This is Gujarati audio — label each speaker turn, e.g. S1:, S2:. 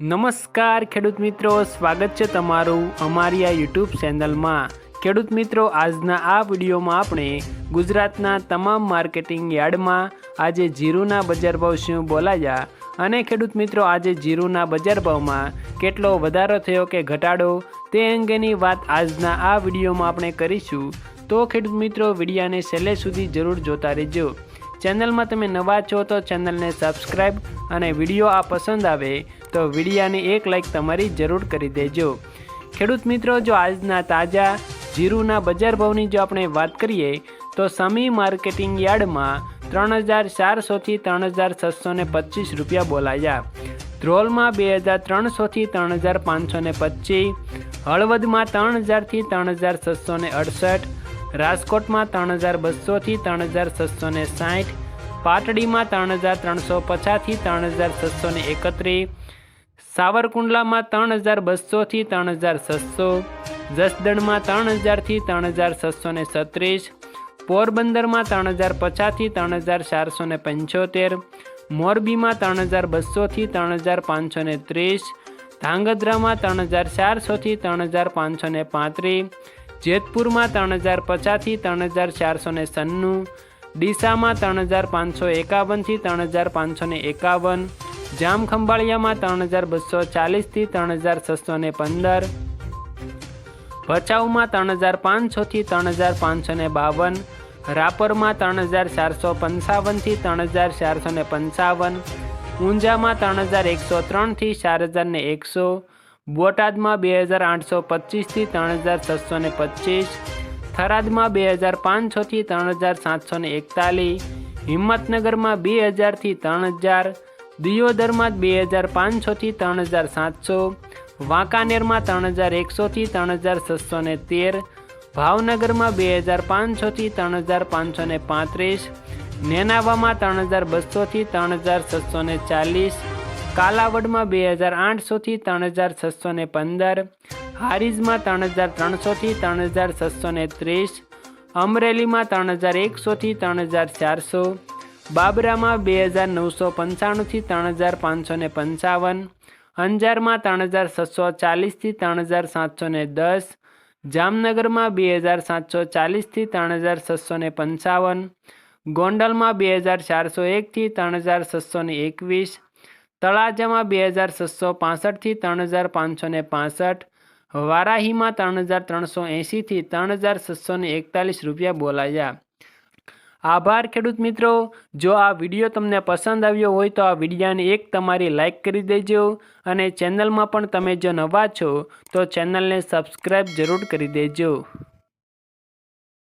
S1: નમસ્કાર ખેડૂત મિત્રો, સ્વાગત છે તમારું અમારી આ યુટ્યુબ ચેનલમાં. ખેડૂત મિત્રો, આજના આ વિડીયોમાં આપણે ગુજરાતના તમામ માર્કેટિંગ યાર્ડમાં આજે જીરુના બજાર ભાવ શું બોલાયા અને ખેડૂત મિત્રો, આજે જીરુના બજાર ભાવમાં કેટલો વધારો થયો કે ઘટાડો તે અંગેની વાત આજના આ વિડીયોમાં આપણે કરીશું. તો ખેડૂત મિત્રો, વિડીયાને છેલ્લે સુધી જરૂર જોતા રહેજો. ચેનલમાં તમે નવા છો તો ચેનલને સબસ્ક્રાઈબ અને વીડિયો આ પસંદ આવે તો વિડીયાને એક લાઈક તમારી જરૂર કરી દેજો. ખેડૂત મિત્રો, જો આજના તાજા જીરુના બજાર ભાવની જો આપણે વાત કરીએ, તો સમી માર્કેટિંગ યાર્ડમાં ત્રણ હજાર ચારસોથી ત્રણ હજાર છસો ને પચીસ રૂપિયા બોલાયા. ધ્રોલમાં બે હજાર ત્રણસોથી ત્રણ હજાર પાંચસો ને પચીસ, હળવદમાં ત્રણ હજારથી ત્રણ હજાર છસો ને અડસઠ રાજકોટમાં ત્રણ હજાર બસોથી ત્રણ હજાર છસો ને સાઠ પાટડીમાં ત્રણ હજાર ત્રણસો પચાસથી ત્રણ હજાર છસો ને એકત્રીસ સાવરકુંડલામાં ત્રણ હજાર બસોથી ત્રણ હજાર છસો જસદણમાં ત્રણ હજારથી ત્રણ હજાર છસો ને છત્રીસ પોરબંદરમાં ત્રણ હજાર પચાસથી ત્રણ હજાર ચારસો ને પંચોતેર મોરબીમાં ત્રણ હજાર બસોથી ત્રણ હજાર પાંચસો ને ત્રીસ ધાંગધ્રામાં ત્રણ હજાર ચારસોથી ત્રણ હજાર પાંચસો ને પાંત્રીસ જેતપુરમાં ત્રણ હજાર પચાસથી ત્રણ હજાર ચારસો ને સન્નું ડીસામાં ત્રણ હજાર પાંચસો એકાવનથી ત્રણ હજાર પાંચસો ને એકાવન જામખંભાળિયામાં ત્રણ હજાર બસો ચાલીસથી ત્રણ હજાર છસો ને પંદર ભચાઉમાં ત્રણ હજાર પાંચસોથી ત્રણ હજાર પાંચસો ને બાવન રાપરમાં ત્રણ હજાર ચારસો પંચાવનથી ત્રણ હજાર ચારસો ને પંચાવન ઊંઝામાં ત્રણ હજાર એકસો ત્રણથી ચાર હજાર ને એકસો બોટાદમાં બે હજાર આઠસો પચીસથી ત્રણ હજાર છસો ને પચીસ, થરાદમાં બે હજાર પાંચસોથી ત્રણ હજાર સાતસો ને એકતાલીસ, હિંમતનગરમાં બે હજારથી ત્રણ હજાર, દિયોદરમાં બે હજાર પાંચસોથી ત્રણ હજાર સાતસો, વાંકાનેરમાં ત્રણ હજાર એકસોથી ત્રણ હજાર છસો ને તેર, ભાવનગરમાં બે હજાર પાંચસોથી ત્રણ હજાર પાંચસો ને પાંત્રીસ, નેનાવામાં ત્રણ હજાર બસોથી ત્રણ હજાર છસો ને ચાલીસ કાલાવડમાં બે હજાર આઠસોથી ત્રણ હજાર છસો ને પંદર હારીજમાં ત્રણ હજાર ત્રણસોથી ત્રણ હજાર છસો ને ત્રીસ અમરેલીમાં ત્રણ હજાર એકસોથી ત્રણ હજાર ચારસો બાબરામાં બે હજાર નવસો પંચાણુંથી ત્રણ હજાર પાંચસો ને પંચાવન અંજારમાં ત્રણ હજાર છસો ચાલીસથી ત્રણ હજાર સાતસો ને દસ જામનગરમાં બે હજાર સાતસો ચાલીસથી ત્રણ હજાર છસો ને પંચાવન ગોંડલમાં બે હજાર ચારસો એકથી ત્રણ હજાર છસો ને એકવીસ તળાજામાં બે હજાર છસો પાસઠથી ત્રણ હજાર પાંચસો ને પાસઠ, વારાહીમાં ત્રણ હજાર ત્રણસો એંશીથી ત્રણ હજાર છસો ને એકતાલીસ રૂપિયા બોલાયા. આભાર, ખેડૂત મિત્રો. જો આ વીડિયો તમને પસંદ આવ્યો હોય તો આ વિડીયાને એક તમારી લાઈક કરી દેજો અને ચેનલમાં પણ તમે જો નવા છો તો ચેનલને સબસ્ક્રાઈબ જરૂર કરી દેજો.